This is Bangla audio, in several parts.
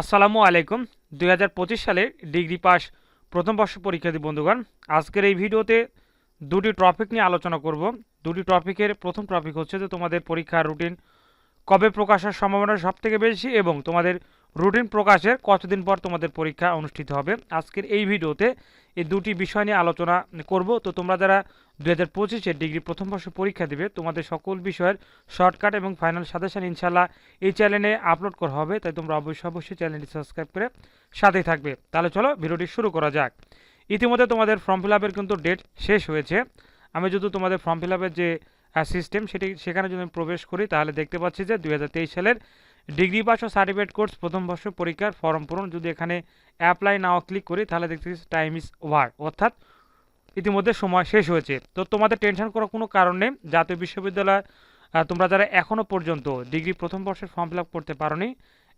আসসালামু আলাইকুম। দুই হাজার পঁচিশ সালের ডিগ্রি পাস প্রথম বর্ষ পরীক্ষার্থী বন্ধুগণ, আজকের এই ভিডিওতে দুটি টপিক নিয়ে আলোচনা করব। দুটি টপিকের প্রথম টপিক হচ্ছে যে তোমাদের পরীক্ষার রুটিন কবে প্রকাশের সম্ভাবনা সব থেকে বেশি এবং তোমাদের রুটিন প্রকাশের কতদিন পর তোমাদের পরীক্ষা অনুষ্ঠিত হবে? আজকের এই ভিডিওতে এই দুটি বিষয় নিয়ে আলোচনা করব। তো তোমরা যারা দু হাজার পঁচিশে ডিগ্রি প্রথম বর্ষ পরীক্ষা দেবে, তোমাদের সকল বিষয়ের শর্টকাট এবং ফাইনাল সাজেশন ইনশাল্লাহ এই চ্যানেলে আপলোড করা হবে। তাই তোমরা অবশ্যই অবশ্যই চ্যানেলটি সাবস্ক্রাইব করে সাথেই থাকবে। তাহলে চলো ভিডিওটি শুরু করা যাক। ইতিমধ্যে তোমাদের ফর্ম ফিল কিন্তু ডেট শেষ হয়েছে। আমি যদি তোমাদের ফর্ম ফিল যে সিস্টেম সেটি সেখানে যদি আমি প্রবেশ করি, তাহলে দেখতে পাচ্ছি যে দু হাজার তেইশ সালের ডিগ্রি পাস ও সার্টিফিকেট কোর্স প্রথম বর্ষ পরীক্ষার ফর্ম পূরণ। যদি এখানে অ্যাপ্লাই নাও ক্লিক করি, তাহলে দেখতে টাইম ইজ ওভার অর্থাৎ ইতিমধ্যে সময় শেষ হয়েছে। তো তোমাদের টেনশন করার কোনো কারণ নেই। জাতীয় বিশ্ববিদ্যালয় তোমরা যারা এখনও পর্যন্ত ডিগ্রি প্রথম বর্ষের ফর্ম ফিল করতে পারোনি,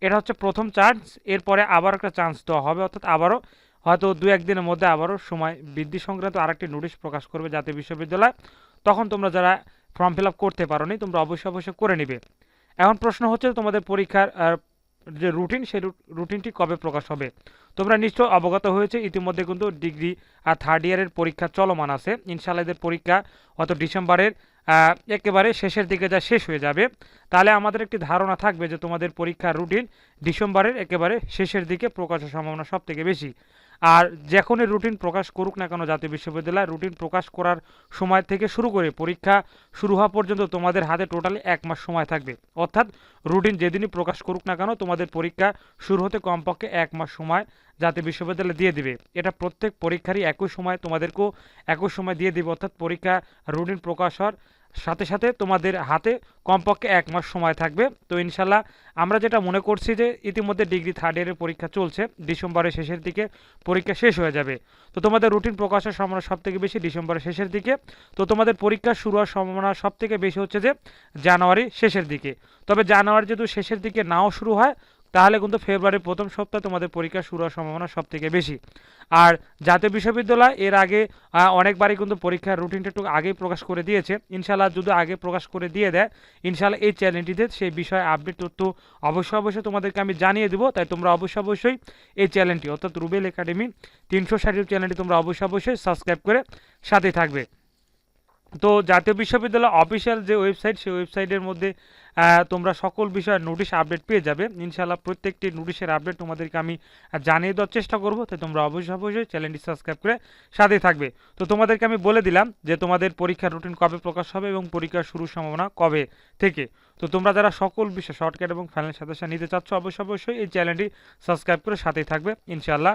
এটা হচ্ছে প্রথম চান্স এরপরে আবার একটা চান্স দেওয়া হবে, অর্থাৎ আবারও হয়তো দু একদিনের মধ্যে আবারও সময় বৃদ্ধি সংক্রান্ত আরেকটি নোটিশ প্রকাশ করবে জাতীয় বিশ্ববিদ্যালয়। তখন তোমরা যারা ফর্ম ফিল করতে পারোনি, তোমরা অবশ্যই অবশ্যই করে নিবে। এখন প্রশ্ন হচ্ছে তোমাদের পরীক্ষার যে রুটিন সেই রুটিনটি কবে প্রকাশ হবে? তোমরা নিশ্চয় অবগত হয়েছে, ইতিমধ্যে কিন্তু ডিগ্রি আর থার্ড ইয়ারের পরীক্ষা চলমান আছে। ইনশাআল্লাহ এদের পরীক্ষা হয়তো ডিসেম্বরের একেবারে শেষের দিকে যা শেষ হয়ে যাবে। তাহলে আমাদের একটি ধারণা থাকবে যে তোমাদের পরীক্ষার রুটিন ডিসেম্বরের একেবারে শেষের দিকে প্রকাশের সম্ভাবনা সব থেকে বেশি। আর যখনই রুটিন প্রকাশ করুক না কেন জাতীয় বিশ্ববিদ্যালয় রুটিন প্রকাশ করার সময় থেকে শুরু করে পরীক্ষা শুরু হওয়া পর্যন্ত তোমাদের হাতে টোটালি এক মাস সময় থাকবে। অর্থাৎ রুটিন যেদিনই প্রকাশ করুক না কেন তোমাদের পরীক্ষা শুরু হতে কমপক্ষে এক মাস সময় জাতীয় বিশ্ববিদ্যালয় দিয়ে দিবে। এটা প্রত্যেক পরীক্ষারই একই সময় তোমাদেরকেও একই সময় দিয়ে দিবে। অর্থাৎ পরীক্ষা রুটিন প্রকাশ হওয়ার সাথে সাথে তোমাদের হাতে কমপক্ষে এক মাস সময় থাকবে। তো ইনশাল্লাহ আমরা যেটা মনে করছি যে ইতিমধ্যে ডিগ্রি থার্ড ইয়ারের পরীক্ষা চলছে, ডিসেম্বরের শেষের দিকে পরীক্ষা শেষ হয়ে যাবে। তো তোমাদের রুটিন প্রকাশের সম্ভাবনা সব থেকে বেশি ডিসেম্বরের শেষের দিকে। তো তোমাদের পরীক্ষা শুরু হওয়ার সম্ভাবনা সব থেকে বেশি হচ্ছে যে জানুয়ারি শেষের দিকে। তবে জানুয়ারি যেহেতু শেষের দিকে নাও শুরু হয় তাহলে কিন্তু ফেব্রুয়ারির প্রথম সপ্তাহে তোমাদের পরীক্ষা শুরু হওয়ার সম্ভাবনা সব থেকে বেশি। আর জাতীয় বিশ্ববিদ্যালয় এর আগে অনেকবারই কিন্তু পরীক্ষার রুটিনটা একটু আগেই প্রকাশ করে দিয়েছে। ইনশাল্লাহ যদি আগে প্রকাশ করে দিয়ে দেয় ইনশাল্লাহ এই চ্যানেলটিতে সেই বিষয়ে আপডেট তথ্য অবশ্যই অবশ্যই তোমাদেরকে আমি জানিয়ে দেবো। তাই তোমরা অবশ্যই অবশ্যই এই চ্যানেলটি অর্থাৎ রুবেল একাডেমি তিনশো ষাট চ্যানেলটি তোমরা অবশ্যই অবশ্যই সাবস্ক্রাইব করে সাথে থাকবে। তো জাতীয় বিশ্ববিদ্যালয় অফিসিয়াল যে ওয়েবসাইট সেই ওয়েবসাইটের মধ্যে তোমরা সকল বিষয়ের নোটিশ আপডেট পেয়ে যাবে। ইনশাআল্লাহ প্রত্যেকটি নোটিশের আপডেট তোমাদেরকে আমি জানিয়ে দেওয়ার চেষ্টা করব। তাই তোমরা অবশ্যই অবশ্যই চ্যানেলটি সাবস্ক্রাইব করে সাথে থাকবে। তো তোমাদেরকে আমি বলে দিলাম যে তোমাদের পরীক্ষার রুটিন কবে প্রকাশ হবে এবং পরীক্ষার শুরুর সম্ভাবনা কবে থেকে। তো তোমরা যারা সকল বিষয় শর্টকাট এবং ফাইনাল সাজেশন নিতে চাচ্ছ, অবশ্যই অবশ্যই এই চ্যানেলটি সাবস্ক্রাইব করে সাথেই থাকবে। ইনশাআল্লাহ